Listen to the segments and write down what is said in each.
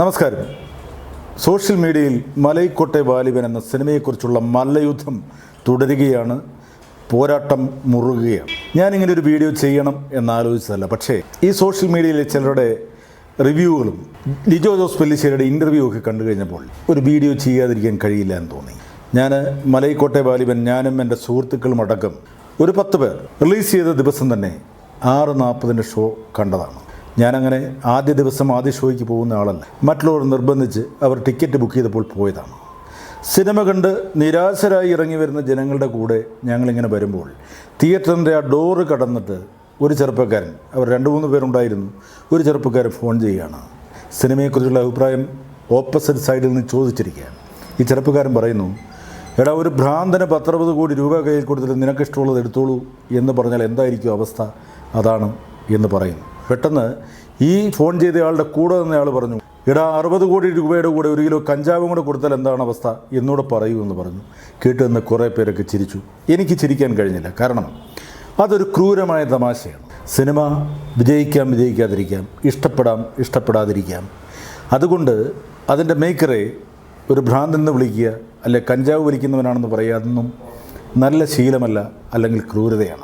നമസ്കാരം. സോഷ്യൽ മീഡിയയിൽ മലൈക്കോട്ടെ വാലിബൻ എന്ന സിനിമയെക്കുറിച്ചുള്ള മല്ലയുദ്ധം തുടരുകയാണ്. പോരാട്ടം മുറുകുകയാണ്. ഞാനിങ്ങനെ ഒരു വീഡിയോ ചെയ്യണം എന്നാലോചിച്ചതല്ല. പക്ഷേ ഈ സോഷ്യൽ മീഡിയയിലെ ചിലരുടെ റിവ്യൂകളും ലിജോ ജോസ് പെല്ലിശ്ശേരിയുടെ ഇന്റർവ്യൂ ഒക്കെ കണ്ടു കഴിഞ്ഞപ്പോൾ ഒരു വീഡിയോ ചെയ്യാതിരിക്കാൻ കഴിയില്ല എന്ന് തോന്നി. ഞാൻ മലൈക്കോട്ടെ വാലിബൻ ഞാനും എന്റെ സുഹൃത്തുക്കളും അടക്കം ഒരു പത്ത് പേർ റിലീസ് ചെയ്ത ദിവസം തന്നെ ആറ് നാൽപ്പതിന്റെ ഷോ കണ്ടതാണ്. ഞാനങ്ങനെ ആദ്യ ദിവസം ആദ്യ ഷോയ്ക്ക് പോകുന്ന ആളല്ല. മറ്റുള്ളവർ നിർബന്ധിച്ച് അവർ ടിക്കറ്റ് ബുക്ക് ചെയ്തപ്പോൾ പോയതാണ്. സിനിമ കണ്ട് നിരാശരായി ഇറങ്ങി വരുന്ന ജനങ്ങളുടെ കൂടെ ഞങ്ങളിങ്ങനെ വരുമ്പോൾ തിയേറ്ററിന്റെ ആ ഡോറ് കടന്നിട്ട് ഒരു ചെറുപ്പക്കാരൻ അവർ രണ്ട് മൂന്ന് പേരുണ്ടായിരുന്നു ഒരു ചെറുപ്പക്കാരൻ ഫോൺ ചെയ്യുകയാണ്. സിനിമയെക്കുറിച്ചുള്ള അഭിപ്രായം ഓപ്പോസിറ്റ് സൈഡിൽ നിന്ന് ചോദിച്ചിരിക്കുകയാണ്. ഈ ചെറുപ്പക്കാരൻ പറയുന്നു എടാ ഒരു ഭ്രാന്തന് പത്തറുപത് കോടി രൂപ കയ്യിൽ കൊടുത്തിട്ട് നിനക്കിഷ്ടമുള്ളത് എടുത്തോളൂ എന്ന് പറഞ്ഞാൽ എന്തായിരിക്കും അവസ്ഥ? അതാണ് എന്ന് പറയുന്നു. പെട്ടെന്ന് ഈ ഫോൺ ചെയ്തയാളുടെ കൂടെ നിന്നയാൾ പറഞ്ഞു ഇടാ അറുപത് കോടി രൂപയുടെ കൂടെ ഒരു കിലോ കഞ്ചാവും കൂടെ കൊടുത്താൽ എന്താണ് അവസ്ഥ? എന്നോട് പറയൂ എന്ന് പറഞ്ഞു. കേട്ട് നിന്ന് കുറേ പേരൊക്കെ ചിരിച്ചു. എനിക്ക് ചിരിക്കാൻ കഴിഞ്ഞില്ല. കാരണം അതൊരു ക്രൂരമായ തമാശയാണ്. സിനിമ വിജയിക്കാം വിജയിക്കാതിരിക്കാം ഇഷ്ടപ്പെടാം ഇഷ്ടപ്പെടാതിരിക്കാം. അതുകൊണ്ട് അതിന്റെ മേക്കറെ ഒരു ഭ്രാന്തെന്ന് വിളിക്കുക അല്ലെ കഞ്ചാവ് വലിക്കുന്നവനാണെന്ന് പറയുക അതൊന്നും നല്ല ശീലമല്ല അല്ലെങ്കിൽ ക്രൂരതയാണ്.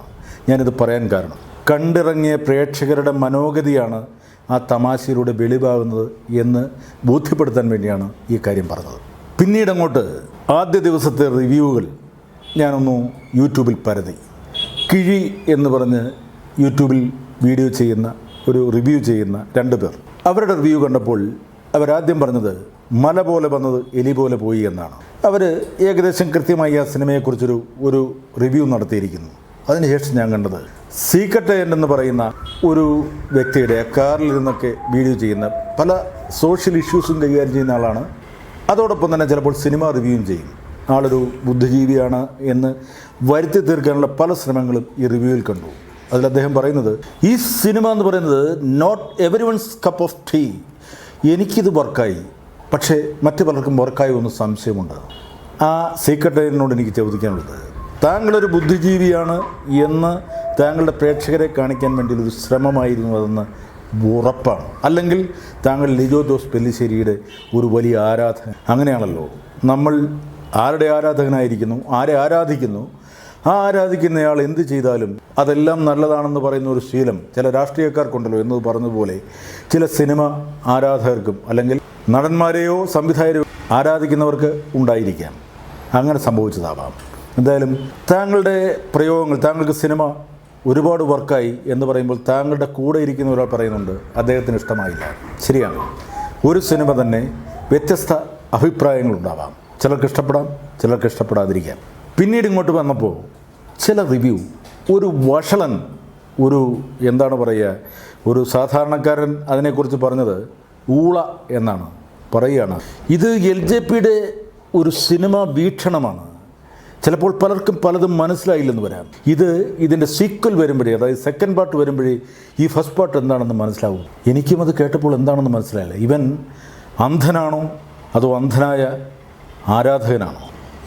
ഞാനിത് പറയാൻ കാരണം. കണ്ടിറങ്ങിയ പ്രേക്ഷകരുടെ മനോഗതിയാണ് ആ തമാശയിലൂടെ വെളിവാകുന്നത് എന്ന് ബോധ്യപ്പെടുത്താൻ വേണ്ടിയാണ് ഈ കാര്യം പറഞ്ഞത്. പിന്നീട് അങ്ങോട്ട് ആദ്യ ദിവസത്തെ റിവ്യൂകൾ ഞാനൊന്നു യൂട്യൂബിൽ പരതി. കിഴി എന്ന് പറഞ്ഞ് യൂട്യൂബിൽ വീഡിയോ ചെയ്യുന്ന ഒരു റിവ്യൂ ചെയ്യുന്ന രണ്ട് പേർ. അവരുടെ റിവ്യൂ കണ്ടപ്പോൾ അവരാദ്യം പറഞ്ഞത് മല പോലെ വന്നത് എലി പോലെ പോയി എന്നാണ്. അവർ ഏകദേശം കൃത്യമായി ആ സിനിമയെക്കുറിച്ചൊരു ഒരു റിവ്യൂ നടത്തിയിരിക്കുന്നു. അതിനുശേഷം ഞാൻ കണ്ടത് സീക്രട്ട് ഏജന്റ് എന്ന് പറയുന്ന ഒരു വ്യക്തിയുടെ കാറിലിരുന്നൊക്കെ വീഡിയോ ചെയ്യുന്ന പല സോഷ്യൽ ഇഷ്യൂസും കൈകാര്യം ചെയ്യുന്ന ആളാണ്. അതോടൊപ്പം തന്നെ ചിലപ്പോൾ സിനിമ റിവ്യൂവും ചെയ്യും. ആളൊരു ബുദ്ധിജീവിയാണ് എന്ന് വരുത്തി തീർക്കാനുള്ള പല ശ്രമങ്ങളും ഈ റിവ്യൂവിൽ കണ്ടു. അതിൽ അദ്ദേഹം പറയുന്നത് ഈ സിനിമ എന്ന് പറയുന്നത് not everyone's cup of tea എനിക്കിത് വർക്കായി പക്ഷേ മറ്റു പലർക്കും വർക്കായി ഒന്ന് സംശയമുണ്ട്. ആ സീക്രട്ടറിനോട് എനിക്ക് ചോദിക്കാനുള്ളത് താങ്കളൊരു ബുദ്ധിജീവിയാണ് എന്ന് താങ്കളുടെ പ്രേക്ഷകരെ കാണിക്കാൻ വേണ്ടിയൊരു ശ്രമമായിരുന്നു അതെന്ന് ഉറപ്പാണ്. അല്ലെങ്കിൽ താങ്കൾ ലിജോ ജോസ് പെല്ലിശ്ശേരിയുടെ ഒരു വലിയ ആരാധകൻ. അങ്ങനെയാണല്ലോ. നമ്മൾ ആരുടെ ആരാധകനായിരിക്കുന്നു? ആരെ ആരാധിക്കുന്നു? ആ ആരാധിക്കുന്നയാൾ എന്ത് ചെയ്താലും അതെല്ലാം നല്ലതാണെന്ന് പറയുന്ന ഒരു ശീലം ചില രാഷ്ട്രീയക്കാർക്കുണ്ടല്ലോ എന്ന് പറഞ്ഞതുപോലെ ചില സിനിമ ആരാധകർക്കും അല്ലെങ്കിൽ നടന്മാരെയോ സംവിധായകരെയോ ആരാധിക്കുന്നവർക്ക് ഉണ്ടായിരിക്കാം. അങ്ങനെ സംഭവിച്ചതാവാം. എന്തായാലും താങ്കളുടെ പ്രയോഗങ്ങൾ താങ്കൾക്ക് സിനിമ ഒരുപാട് വർക്കായി എന്ന് പറയുമ്പോൾ താങ്കളുടെ കൂടെ ഇരിക്കുന്ന ഒരാൾ പറയുന്നുണ്ട് അദ്ദേഹത്തിന് ഇഷ്ടമായില്ല. ശരിയാണ്. ഒരു സിനിമ തന്നെ വ്യത്യസ്ത അഭിപ്രായങ്ങളുണ്ടാവാം ചിലർക്ക് ഇഷ്ടപ്പെടാം ചിലർക്ക് ഇഷ്ടപ്പെടാതിരിക്കാം. പിന്നീട് ഇങ്ങോട്ട് വന്നപ്പോൾ ചില റിവ്യൂ ഒരു വഷളൻ ഒരു എന്താണ് പറയുക ഒരു സാധാരണക്കാരൻ അതിനെക്കുറിച്ച് പറഞ്ഞത് ഊള എന്നാണ് പറയുകയാണ്. ഇത് എൽ ജെ പിയുടെ ഒരു സിനിമ വീക്ഷണമാണ്. ചിലപ്പോൾ പലർക്കും പലതും മനസ്സിലായില്ലെന്ന് വരാം. ഇത് ഇതിന്റെ സീക്വൽ വരുമ്പോഴേ അതായത് സെക്കൻഡ് പാർട്ട് വരുമ്പോഴേ ഈ ഫസ്റ്റ് പാർട്ട് എന്താണെന്ന് മനസ്സിലാവും. എനിക്കും അത് കേട്ടപ്പോൾ എന്താണെന്ന് മനസ്സിലായില്ല. ഇവൻ അന്ധനാണോ അതോ അന്ധനായ ആരാധകനാണോ?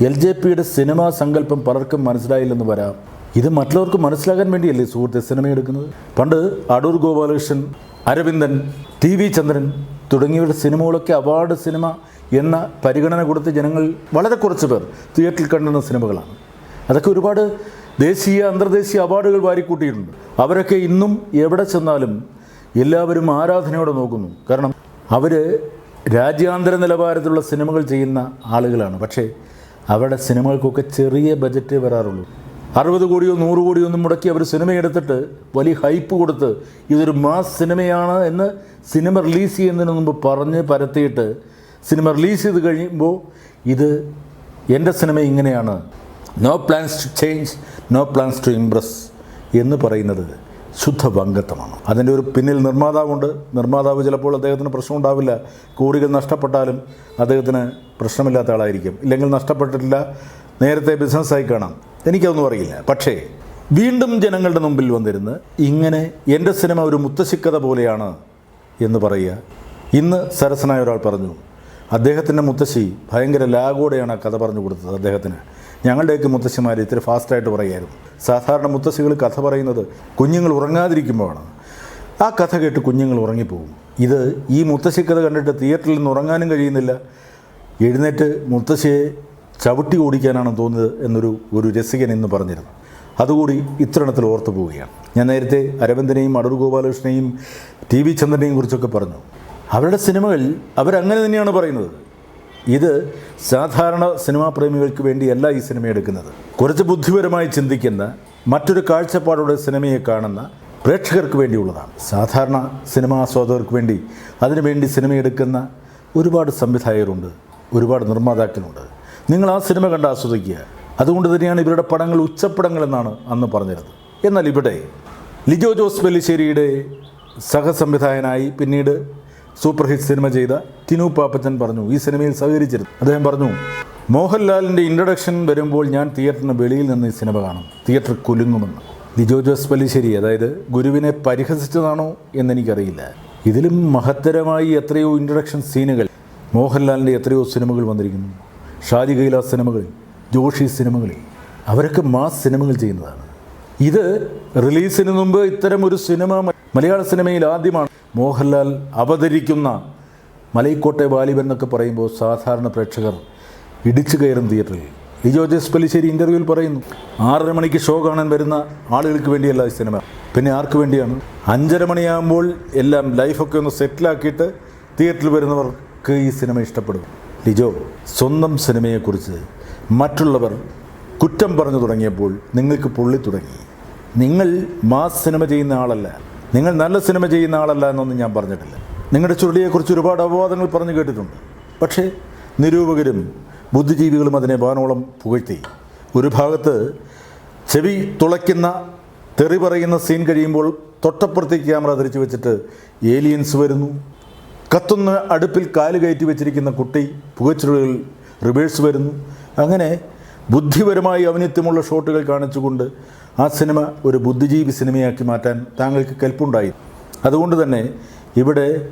എൽ ജെ പിയുടെ സിനിമാ സങ്കല്പം പലർക്കും മനസ്സിലായില്ലെന്ന് വരാം. ഇത് മറ്റുള്ളവർക്ക് മനസ്സിലാകാൻ വേണ്ടിയല്ലേ സുഹൃത്തെ സിനിമ എടുക്കുന്നത്? പണ്ട് അടൂർ ഗോപാലകൃഷ്ണൻ അരവിന്ദൻ ടി വി ചന്ദ്രൻ തുടങ്ങിയവരുടെ സിനിമകളൊക്കെ അവാർഡ് സിനിമ എന്ന പരിഗണന കൊടുത്ത് ജനങ്ങൾ വളരെ കുറച്ച് പേർ തിയേറ്ററിൽ കണ്ടുന്ന സിനിമകളാണ്. അതൊക്കെ ഒരുപാട് ദേശീയ അന്തർദേശീയ അവാർഡുകൾ വാരിക്കൂട്ടിയിട്ടുണ്ട്. അവരൊക്കെ ഇന്നും എവിടെ ചെന്നാലും എല്ലാവരും ആരാധനയോടെ നോക്കുന്നു. കാരണം അവർ രാജ്യാന്തര നിലവാരത്തിലുള്ള സിനിമകൾ ചെയ്യുന്ന ആളുകളാണ്. പക്ഷേ അവരുടെ സിനിമകൾക്കൊക്കെ ചെറിയ ബജറ്റേ വരാറുള്ളൂ. അറുപത് കോടിയോ നൂറ് കോടിയോ ഒന്നും മുടക്കി അവർ സിനിമ എടുത്തിട്ട് വലിയ ഹൈപ്പ് കൊടുത്ത് ഇതൊരു മാസ് സിനിമയാണ് എന്ന് സിനിമ റിലീസ് ചെയ്യുന്നതിന് മുമ്പ് പറഞ്ഞ് പരത്തിയിട്ട് സിനിമ റിലീസ് ചെയ്ത് കഴിയുമ്പോൾ ഇത് എന്റെ സിനിമ ഇങ്ങനെയാണ്. No plans to change no plans to impress എന്ന് പറയുന്നത് ശുദ്ധ വങ്കത്വമാണ് അതിന്റെ ഒരു പിന്നിൽ നിർമ്മാതാവുണ്ട്. നിർമ്മാതാവ് ചിലപ്പോൾ അദ്ദേഹത്തിന് പ്രശ്നമുണ്ടാവില്ല കോടികൾ നഷ്ടപ്പെട്ടാലും അദ്ദേഹത്തിന് പ്രശ്നമില്ലാത്ത ആളായിരിക്കും. ഇല്ലെങ്കിൽ നഷ്ടപ്പെട്ടിട്ടില്ല. നേരത്തെ ബിസിനസ്സായി കാണാം. എനിക്കതൊന്നും അറിയില്ല. പക്ഷേ വീണ്ടും ജനങ്ങളുടെ മുമ്പിൽ വന്നിരുന്ന് ഇങ്ങനെ എന്റെ സിനിമ ഒരു മുത്തശ്ശിക്കഥ പോലെയാണ് എന്ന് പറയുക. ഇന്ന് സരസനായ ഒരാൾ പറഞ്ഞു അദ്ദേഹത്തിന്റെ മുത്തശ്ശി ഭയങ്കര ലാഗോടെയാണ് ആ കഥ പറഞ്ഞു കൊടുത്തത് അദ്ദേഹത്തിന്. ഞങ്ങളുടെയൊക്കെ മുത്തശ്ശിമാർ ഇത്തിരി ഫാസ്റ്റായിട്ട് പറയുമായിരുന്നു. സാധാരണ മുത്തശ്ശികൾ കഥ പറയുന്നത് കുഞ്ഞുങ്ങൾ ഉറങ്ങാതിരിക്കുമ്പോഴാണ്. ആ കഥ കേട്ട് കുഞ്ഞുങ്ങൾ ഉറങ്ങിപ്പോകും. ഇത് ഈ മുത്തശ്ശിക്കഥ കണ്ടിട്ട് തിയേറ്ററിൽ നിന്ന് ഉറങ്ങാനും കഴിയുന്നില്ല. എഴുന്നേറ്റ് മുത്തശ്ശിയെ ചവിട്ടി ഓടിക്കാനാണെന്ന് തോന്നുന്നത് എന്നൊരു ഒരു രസികൻ എന്ന് പറഞ്ഞിരുന്നു. അതുകൂടി ഇത്തരണത്തിൽ ഓർത്തു പോവുകയാണ്. ഞാൻ നേരത്തെ അരവിന്ദനെയും അടൂർ ഗോപാലകൃഷ്ണനെയും ടി വി ചന്ദ്രനെയും കുറിച്ചൊക്കെ പറഞ്ഞു. അവരുടെ സിനിമകൾ അവരങ്ങനെ തന്നെയാണ് പറയുന്നത്. ഇത് സാധാരണ സിനിമാ പ്രേമികൾക്ക് വേണ്ടിയല്ല ഈ സിനിമ എടുക്കുന്നത്. കുറച്ച് ബുദ്ധിപരമായി ചിന്തിക്കുന്ന മറ്റൊരു കാഴ്ചപ്പാടോടെ സിനിമയെ കാണുന്ന പ്രേക്ഷകർക്ക് വേണ്ടിയുള്ളതാണ്. സാധാരണ സിനിമാ ആസ്വാദകർക്ക് വേണ്ടി അതിനുവേണ്ടി സിനിമ എടുക്കുന്ന ഒരുപാട് സംവിധായകരുണ്ട് ഒരുപാട് നിർമ്മാതാക്കളുണ്ട്. നിങ്ങൾ ആ സിനിമ കണ്ട് ആസ്വദിക്കുക. അതുകൊണ്ട് തന്നെയാണ് ഇവരുടെ പടങ്ങൾ ഉച്ചപ്പടങ്ങൾ എന്നാണ് അന്ന് പറഞ്ഞിരുന്നത്. എന്നാൽ ഇവിടെ ലിജോ ജോസ് പെല്ലിശ്ശേരിയുടെ സഹസംവിധായകനായി പിന്നീട് സൂപ്പർ ഹിറ്റ് സിനിമ ചെയ്ത ടിനു പാപ്പച്ചൻ പറഞ്ഞു ഈ സിനിമയിൽ സഹകരിച്ചിരുന്നു. അദ്ദേഹം പറഞ്ഞു മോഹൻലാലിന്റെ ഇൻട്രഡക്ഷൻ വരുമ്പോൾ ഞാൻ തിയേറ്ററിന് വെളിയിൽ നിന്ന് ഈ സിനിമ കാണും. തിയേറ്റർ കുലുങ്ങുമെന്ന്. ലിജോ ജോസ് പല്ലിശ്ശേരി അതായത് ഗുരുവിനെ പരിഹസിച്ചതാണോ എന്നെനിക്കറിയില്ല. ഇതിലും മഹത്തരമായി എത്രയോ ഇൻട്രഡക്ഷൻ സീനുകൾ മോഹൻലാലിന്റെ എത്രയോ സിനിമകൾ വന്നിരിക്കുന്നു. ഷാജി കൈലാസ് സിനിമകൾ ജോഷി സിനിമകളിൽ അവരൊക്കെ മാസ് സിനിമകൾ ചെയ്യുന്നതാണ്. ഇത് റിലീസിന് മുമ്പ് ഇത്തരം ഒരു സിനിമ മലയാള സിനിമയിൽ ആദ്യമാണ്. മോഹൻലാൽ അവതരിക്കുന്ന മലൈക്കോട്ടെ വാലിബൻ എന്നൊക്കെ പറയുമ്പോൾ സാധാരണ പ്രേക്ഷകർ ഇടിച്ചു കയറും തിയേറ്ററിൽ. ലിജോ ജോസ് പല്ലിശ്ശേരി ഇന്റർവ്യൂവിൽ പറയുന്നു ആറര മണിക്ക് ഷോ കാണാൻ വരുന്ന ആളുകൾക്ക് വേണ്ടിയല്ല ഈ സിനിമ. പിന്നെ ആർക്ക് വേണ്ടിയാണ്? അഞ്ചര മണിയാകുമ്പോൾ എല്ലാം ലൈഫൊക്കെ ഒന്ന് സെറ്റിലാക്കിയിട്ട് തിയേറ്ററിൽ വരുന്നവർക്ക് ഈ സിനിമ ഇഷ്ടപ്പെടും. ലിജോ സ്വന്തം സിനിമയെക്കുറിച്ച് മറ്റുള്ളവർ കുറ്റം പറഞ്ഞു തുടങ്ങിയപ്പോൾ നിങ്ങൾക്ക് പൊള്ളി തുടങ്ങി. നിങ്ങൾ മാസ് സിനിമ ചെയ്യുന്ന ആളല്ല. നിങ്ങൾ നല്ല സിനിമ ചെയ്യുന്ന ആളല്ല എന്നൊന്നും ഞാൻ പറഞ്ഞിട്ടില്ല. നിങ്ങളുടെ ചുരുളിയെക്കുറിച്ച് ഒരുപാട് അപവാദങ്ങൾ പറഞ്ഞു കേട്ടിട്ടുണ്ട്. പക്ഷേ നിരൂപകരും ബുദ്ധിജീവികളും അതിനെ വാനോളം പുകഴ്ത്തി. ഒരു ഭാഗത്ത് ചെവി തുളയ്ക്കുന്ന തെറി പറയുന്ന സീൻ കഴിയുമ്പോൾ തൊട്ടപ്പുറത്തേക്ക് ക്യാമറ ധരിച്ചു വെച്ചിട്ട് ഏലിയൻസ് വരുന്നു. കത്തുന്ന അടുപ്പിൽ കാൽ കയറ്റി വെച്ചിരിക്കുന്ന കുട്ടി പുകച്ചുരുളിൽ റിവേഴ്സ് വരുന്നു. അങ്ങനെ ബുദ്ധിപരമായി ഔന്നിത്യമുള്ള ഷോട്ടുകൾ കാണിച്ചുകൊണ്ട് ആ സിനിമ ഒരു ബുദ്ധിജീവി സിനിമയാക്കി മാറ്റാൻ താങ്കൾക്ക് കൽപ്പുണ്ടായി. അതുകൊണ്ട് തന്നെ ഇവിടെ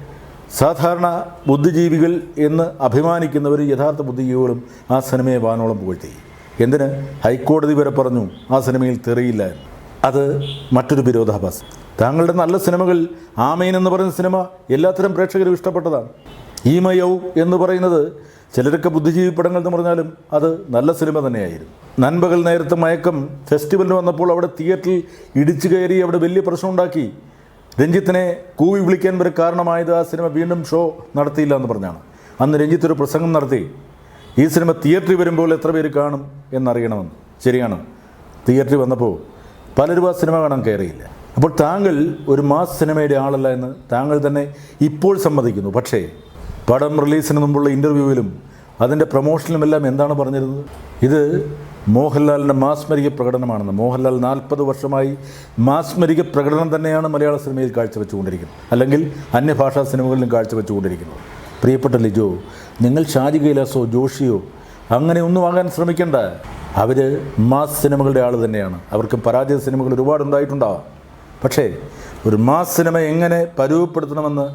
സാധാരണ ബുദ്ധിജീവികൾ എന്ന് അഭിമാനിക്കുന്നവർ യഥാർത്ഥ ബുദ്ധിജീവികളും ആ സിനിമയെ വാനോളം പുകഴ്ത്തി. എന്തിന്? ഹൈക്കോടതി വരെ പറഞ്ഞു ആ സിനിമയിൽ തെറിയില്ല അത് മറ്റൊരു വിരോധാഭാസം. താങ്കളുടെ നല്ല സിനിമകൾ ആമീൻ എന്ന് പറയുന്ന സിനിമ എല്ലാത്തരം പ്രേക്ഷകരും ഇഷ്ടപ്പെട്ടതാണ്. ഈമയൗ എന്ന് പറയുന്നത് ചിലരൊക്കെ ബുദ്ധിജീവി പടങ്ങൾ എന്ന് പറഞ്ഞാലും അത് നല്ല സിനിമ തന്നെയായിരുന്നു. നൻപകൽ നേരത്തെ മയക്കം ഫെസ്റ്റിവലിന് വന്നപ്പോൾ അവിടെ തിയേറ്ററിൽ ഇടിച്ചു കയറി അവിടെ വലിയ പ്രശ്നമുണ്ടാക്കി. രഞ്ജിത്തിനെ കൂവി വിളിക്കാൻ വരെ കാരണമായത് ആ സിനിമ വീണ്ടും ഷോ നടത്തിയില്ല എന്ന് പറഞ്ഞാണ്. അന്ന് രഞ്ജിത്ത് ഒരു പ്രസംഗം നടത്തി. ഈ സിനിമ തിയേറ്ററിൽ വരുമ്പോൾ എത്ര പേര് കാണും എന്നറിയണമെന്ന്. ശരിയാണ്. തിയേറ്ററിൽ വന്നപ്പോൾ പലരും ആ സിനിമ കാണാൻ കയറിയില്ല. അപ്പോൾ താങ്കൾ ഒരു മാസ് സിനിമയുടെ ആളല്ല എന്ന് താങ്കൾ തന്നെ ഇപ്പോൾ സമ്മതിക്കുന്നു. പക്ഷേ പടം റിലീസിന് മുമ്പുള്ള ഇന്റർവ്യൂവിലും അതിന്റെ പ്രൊമോഷനിലുമെല്ലാം എന്താണ് പറഞ്ഞിരുന്നത്? ഇത് മോഹൻലാലിന്റെ മാസ്മരിക പ്രകടനമാണെന്ന്. മോഹൻലാൽ നാൽപ്പത് വർഷമായി മാസ്മരിക പ്രകടനം തന്നെയാണ് മലയാള സിനിമയിൽ കാഴ്ചവെച്ചുകൊണ്ടിരിക്കുന്നത്. അല്ലെങ്കിൽ അന്യഭാഷാ സിനിമകളിലും കാഴ്ചവെച്ചുകൊണ്ടിരിക്കുന്നത് പ്രിയപ്പെട്ട ലിജോ നിങ്ങൾ ഷാജി കൈലാസോ ജോഷിയോ അങ്ങനെ ഒന്നും ആകാൻ ശ്രമിക്കേണ്ട. അവർ മാസ് സിനിമകളുടെ ആൾ തന്നെയാണ്. അവർക്ക് പരാജയ സിനിമകൾ ഒരുപാട് ഉണ്ടായിട്ടുണ്ടാവാം പക്ഷേ ഒരു മാസ് സിനിമ എങ്ങനെ പരുവപ്പെടുത്തണമെന്ന്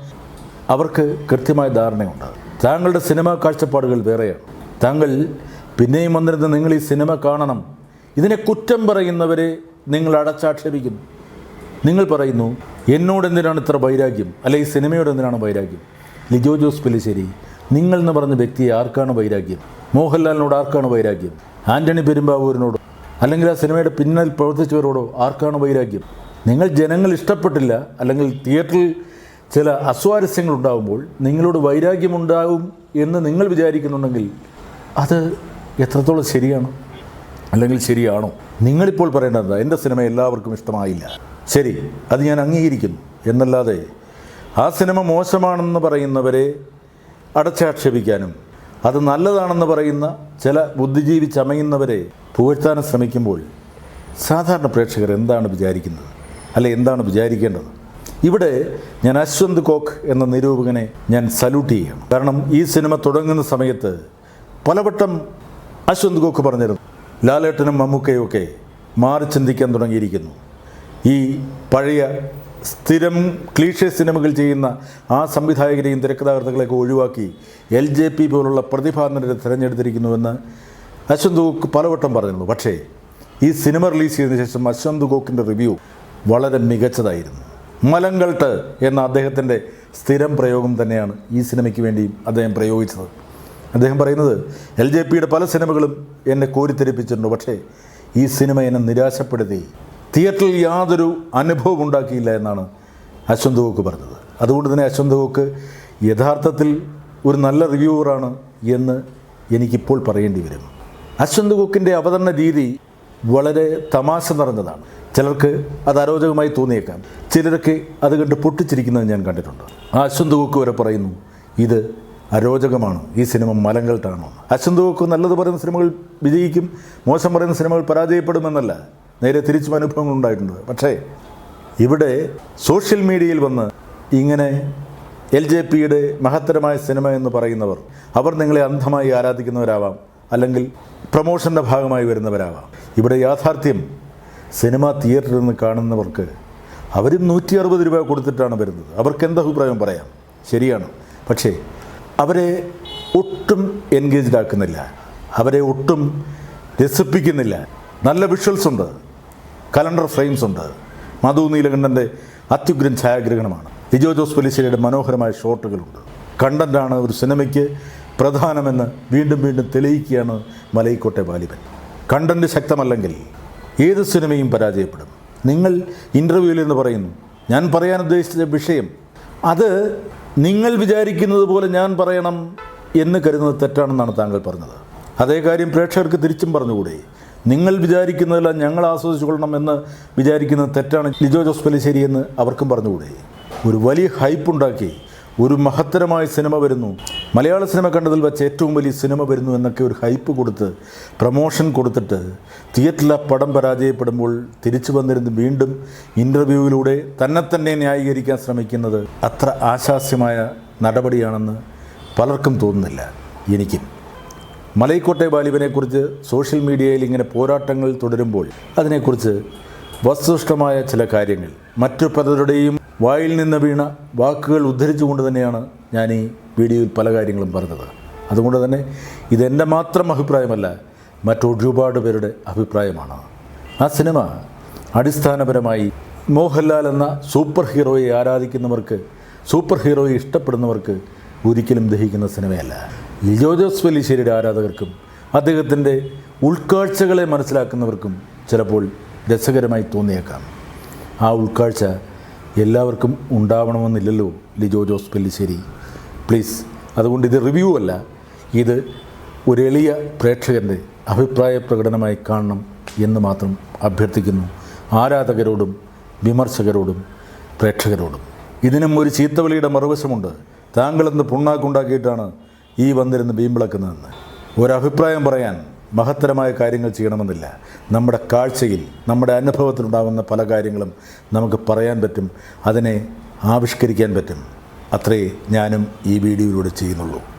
അവർക്ക് കൃത്യമായ ധാരണയുണ്ട് താങ്കളുടെ സിനിമ കാഴ്ചപ്പാടുകൾ വേറെയാണ്. താങ്കൾ പിന്നെയും വന്നിരുന്ന് നിങ്ങൾ ഈ സിനിമ കാണണം. ഇതിനെ കുറ്റം പറയുന്നവരെ നിങ്ങൾ അടച്ചാക്ഷേപിക്കുന്നു. നിങ്ങൾ പറയുന്നു എന്നോട് എന്തിനാണ് ഇത്ര വൈരാഗ്യം? അല്ലെ ഈ സിനിമയോട് എന്തിനാണ് വൈരാഗ്യം? ലിജോ ജോസ് പെല്ലിശ്ശേരി നിങ്ങൾ എന്ന് പറഞ്ഞ വ്യക്തിയെ ആർക്കാണ് വൈരാഗ്യം? മോഹൻലാലിനോട് ആർക്കാണ് വൈരാഗ്യം? ആന്റണി പെരുമ്പാവൂരിനോടോ? അല്ലെങ്കിൽ ആ സിനിമയുടെ പിന്നിൽ പ്രവർത്തിച്ചവരോടോ ആർക്കാണ് വൈരാഗ്യം? നിങ്ങൾ ജനങ്ങൾ ഇഷ്ടപ്പെട്ടില്ല അല്ലെങ്കിൽ തിയേറ്ററിൽ ചില അസ്വാരസ്യങ്ങൾ ഉണ്ടാകുമ്പോൾ നിങ്ങളോട് വൈരാഗ്യമുണ്ടാകും എന്ന് നിങ്ങൾ വിചാരിക്കുന്നുണ്ടെങ്കിൽ അത് എത്രത്തോളം ശരിയാണ്? അല്ലെങ്കിൽ ശരിയാണോ? നിങ്ങളിപ്പോൾ പറയേണ്ടത് എന്റെ സിനിമ എല്ലാവർക്കും ഇഷ്ടമായില്ല. ശരി അത് ഞാൻ അംഗീകരിക്കുന്നു. എന്നല്ലാതെ ആ സിനിമ മോശമാണെന്ന് പറയുന്നവരെ അടച്ചാക്ഷേപിക്കാനും അത് നല്ലതാണെന്ന് പറയുന്ന ചില ബുദ്ധിജീവി ചമയുന്നവരെ പുകഴ്ത്താനും ശ്രമിക്കുമ്പോൾ സാധാരണ പ്രേക്ഷകർ എന്താണ് വിചാരിക്കുന്നത്? അല്ലെ എന്താണ് വിചാരിക്കേണ്ടത്? ഇവിടെ ഞാൻ അശ്വന്ത് കോക്ക് എന്ന നിരൂപകനെ ഞാൻ സല്യൂട്ട് ചെയ്യാം. കാരണം ഈ സിനിമ തുടങ്ങുന്ന സമയത്ത് പലവട്ടം അശ്വന്ത് കോക്ക് പറഞ്ഞിരുന്നു. ലാലേട്ടനും മമ്മൂക്കയും ഒക്കെ മാറി ചിന്തിക്കാൻ തുടങ്ങിയിരിക്കുന്നു. ഈ പഴയ സ്ഥിരം ക്ലീഷേ സിനിമകൾ ചെയ്യുന്ന ആ സംവിധായകരെയും തിരക്കഥാകൃത്തുകളെയൊക്കെ ഒഴിവാക്കി എൽ ജെ പി പോലുള്ള പ്രതിഭാധനരെ തിരഞ്ഞെടുത്തിരിക്കുന്നുവെന്ന് അശ്വന്ത് ഗോക്ക് പലവട്ടം പറഞ്ഞിരുന്നു. പക്ഷേ ഈ സിനിമ റിലീസ് ചെയ്തതിനു ശേഷം അശ്വന്ത് ഗോക്കിന്റെ റിവ്യൂ വളരെ മികച്ചതായിരുന്നു. മലങ്കൾട്ട് എന്ന അദ്ദേഹത്തിന്റെ സ്ഥിരം പ്രയോഗം തന്നെയാണ് ഈ സിനിമയ്ക്ക് വേണ്ടിയും അദ്ദേഹം പ്രയോഗിച്ചത്. അദ്ദേഹം പറയുന്നത് എൽ ജെ പിയുടെ പല സിനിമകളും എന്നെ കോരിത്തെരിപ്പിച്ചിട്ടുണ്ട് പക്ഷേ ഈ സിനിമ എന്നെ നിരാശപ്പെടുത്തി. തിയേറ്ററിൽ യാതൊരു അനുഭവം ഉണ്ടാക്കിയില്ല എന്നാണ് അശ്വന്ത് ഗോക്ക് പറഞ്ഞത്. അതുകൊണ്ട് തന്നെ അശ്വന്ത് ഗോക്ക് യഥാർത്ഥത്തിൽ ഒരു നല്ല റിവ്യൂവറാണ് എന്ന് എനിക്കിപ്പോൾ പറയേണ്ടി വരും. അശ്വന്ത് ഗോക്കിന്റെ അവതരണ രീതി വളരെ തമാശ നിറഞ്ഞതാണ്. ചിലർക്ക് അത് അരോചകമായി തോന്നിയേക്കാം. ചിലരൊക്കെ അത് കണ്ട് പൊട്ടിച്ചിരിക്കുന്നത് ഞാൻ കണ്ടിട്ടുണ്ട്. അശ്വന്ത് ഗോക്ക് വരെ പറയുന്നു ഇത് അരോചകമാണ്. ഈ സിനിമ മലങ്കൾട്ടാണോ അശ്വന്ത് ഗോക്ക് നല്ലത് പറയുന്ന സിനിമകൾ വിജയിക്കും മോശം പറയുന്ന സിനിമകൾ പരാജയപ്പെടുമെന്നല്ല നേരെ തിരിച്ചും അനുഭവങ്ങൾ ഉണ്ടായിട്ടുണ്ട്. പക്ഷേ ഇവിടെ സോഷ്യൽ മീഡിയയിൽ വന്ന് ഇങ്ങനെ എൽ ജെ പിയുടെ മഹത്തരമായ സിനിമ എന്ന് പറയുന്നവർ അവർ നിങ്ങളെ അന്ധമായി ആരാധിക്കുന്നവരാവാം അല്ലെങ്കിൽ പ്രൊമോഷന്റെ ഭാഗമായി വരുന്നവരാവാം. ഇവിടെ യാഥാർത്ഥ്യം സിനിമ തിയേറ്ററിൽ നിന്ന് കാണുന്നവർക്ക് അവരും നൂറ്റി അറുപത് രൂപ കൊടുത്തിട്ടാണ് വരുന്നത്. അവർക്ക് എന്ത് അഭിപ്രായം പറയാം? ശരിയാണ്? പക്ഷേ അവരെ ഒട്ടും എൻഗേജ്ഡ് ആക്കുന്നില്ല. അവരെ ഒട്ടും രസിപ്പിക്കുന്നില്ല. നല്ല വിഷ്വൽസ് ഉണ്ട്. കലണ്ടർ ഫ്രെയിംസ് ഉണ്ട്. മധു നീലകണ്ഠന്റെ അത്യുഗ്രൻ ഛായാഗ്രഹണമാണ്. ലിജോ ജോസ് പലിശ്ശേരിയുടെ മനോഹരമായ ഷോട്ടുകളുണ്ട്. കണ്ടന്റാണ് ഒരു സിനിമയ്ക്ക് പ്രധാനമെന്ന് വീണ്ടും വീണ്ടും തെളിയിക്കുകയാണ് മലയിക്കോട്ടെ വാലിബൻ. കണ്ടന്റ് ശക്തമല്ലെങ്കിൽ ഏത് സിനിമയും പരാജയപ്പെടും. നിങ്ങൾ ഇന്റർവ്യൂവിൽ എന്ന് പറയുന്നു ഞാൻ പറയാൻ ഉദ്ദേശിച്ച വിഷയം അത് നിങ്ങൾ വിചാരിക്കുന്നത് പോലെ ഞാൻ പറയണം എന്ന് കരുതുന്നത് തെറ്റാണെന്നാണ് താങ്കൾ പറഞ്ഞത്. അതേ കാര്യം പ്രേക്ഷകർക്ക് തിരിച്ചും പറഞ്ഞുകൂടെ നിങ്ങൾ വിചാരിക്കുന്നതെല്ലാം ഞങ്ങൾ ആസ്വദിച്ചു കൊള്ളണം എന്ന് വിചാരിക്കുന്നത് തെറ്റാണ്. ലിജോ ജോസ് പലിശ്ശേരി എന്ന് അവർക്കും പറഞ്ഞുകൂടെ ഒരു വലിയ ഹൈപ്പ് ഉണ്ടാക്കി ഒരു മഹത്തരമായ സിനിമ വരുന്നു. മലയാള സിനിമ കണ്ടതിൽ വെച്ച് ഏറ്റവും വലിയ സിനിമ വരുന്നു എന്നൊക്കെ ഒരു ഹൈപ്പ് കൊടുത്ത് പ്രമോഷൻ കൊടുത്തിട്ട് തിയേറ്ററിലെ പടം പരാജയപ്പെടുമ്പോൾ തിരിച്ചു വന്നിരുന്ന് വീണ്ടും ഇന്റർവ്യൂവിലൂടെ തന്നെ തന്നെ ന്യായീകരിക്കാൻ ശ്രമിക്കുന്നത് അത്ര ആശാസ്യമായ നടപടിയാണെന്ന് പലർക്കും തോന്നുന്നില്ല. എനിക്കും. മലൈക്കോട്ടെ ബാലിബനെക്കുറിച്ച് സോഷ്യൽ മീഡിയയിൽ ഇങ്ങനെ പോരാട്ടങ്ങൾ തുടരുമ്പോൾ അതിനെക്കുറിച്ച് വസ്തുനിഷ്ഠമായ ചില കാര്യങ്ങൾ മറ്റു പലരുടെയും വായിൽ നിന്ന് വീണ വാക്കുകൾ ഉദ്ധരിച്ചുകൊണ്ട് തന്നെയാണ് ഞാൻ ഈ വീഡിയോയിൽ പല കാര്യങ്ങളും പറഞ്ഞത്. അതുകൊണ്ട് തന്നെ ഇതെന്റെ മാത്രം അഭിപ്രായമല്ല മറ്റൊരുപാട് പേരുടെ അഭിപ്രായമാണ്. ആ സിനിമ അടിസ്ഥാനപരമായി മോഹൻലാൽ എന്ന സൂപ്പർ ഹീറോയെ ആരാധിക്കുന്നവർക്ക് സൂപ്പർ ഹീറോയെ ഇഷ്ടപ്പെടുന്നവർക്ക് ഒരിക്കലും ദഹിക്കുന്ന സിനിമയല്ല. ലിജോ ജോസ് വലിശ്ശേരിയുടെ ആരാധകർക്കും അദ്ദേഹത്തിന്റെ ഉൾക്കാഴ്ചകളെ മനസ്സിലാക്കുന്നവർക്കും ചിലപ്പോൾ രസകരമായി തോന്നിയേക്കാം. ആ ഉൾക്കാഴ്ച എല്ലാവർക്കും ഉണ്ടാവണമെന്നില്ലല്ലോ ലിജോ ജോസ് പെല്ലിശ്ശേരി. പ്ലീസ് അതുകൊണ്ട് ഇത് റിവ്യൂ അല്ല ഇത് ഒരു എളിയ പ്രേക്ഷകന്റെ അഭിപ്രായ പ്രകടനമായി കാണണം എന്ന് മാത്രം അഭ്യർത്ഥിക്കുന്നു. ആരാധകരോടും വിമർശകരോടും പ്രേക്ഷകരോടും. ഇതിനും ഒരു ചീത്തവിളിയുടെ മറുവശമുണ്ട്. താങ്കളെന്ന് പുണ്ണാക്കുണ്ടാക്കിയിട്ടാണ് ഈ വന്നിരുന്ന് ബീമ്പിളക്കുന്നതെന്ന്. ഒരഭിപ്രായം പറയാൻ മഹത്തരമായ കാര്യങ്ങൾ ചെയ്യണമെന്നില്ല. നമ്മുടെ കാഴ്ചയിൽ നമ്മുടെ അനുഭവത്തിലുണ്ടാകുന്ന പല കാര്യങ്ങളും നമുക്ക് പറയാൻ പറ്റും അതിനെ ആവിഷ്കരിക്കാൻ പറ്റും. അത്രേ ഞാനും ഈ വീഡിയോയിലൂടെ ചെയ്യുന്നുള്ളൂ.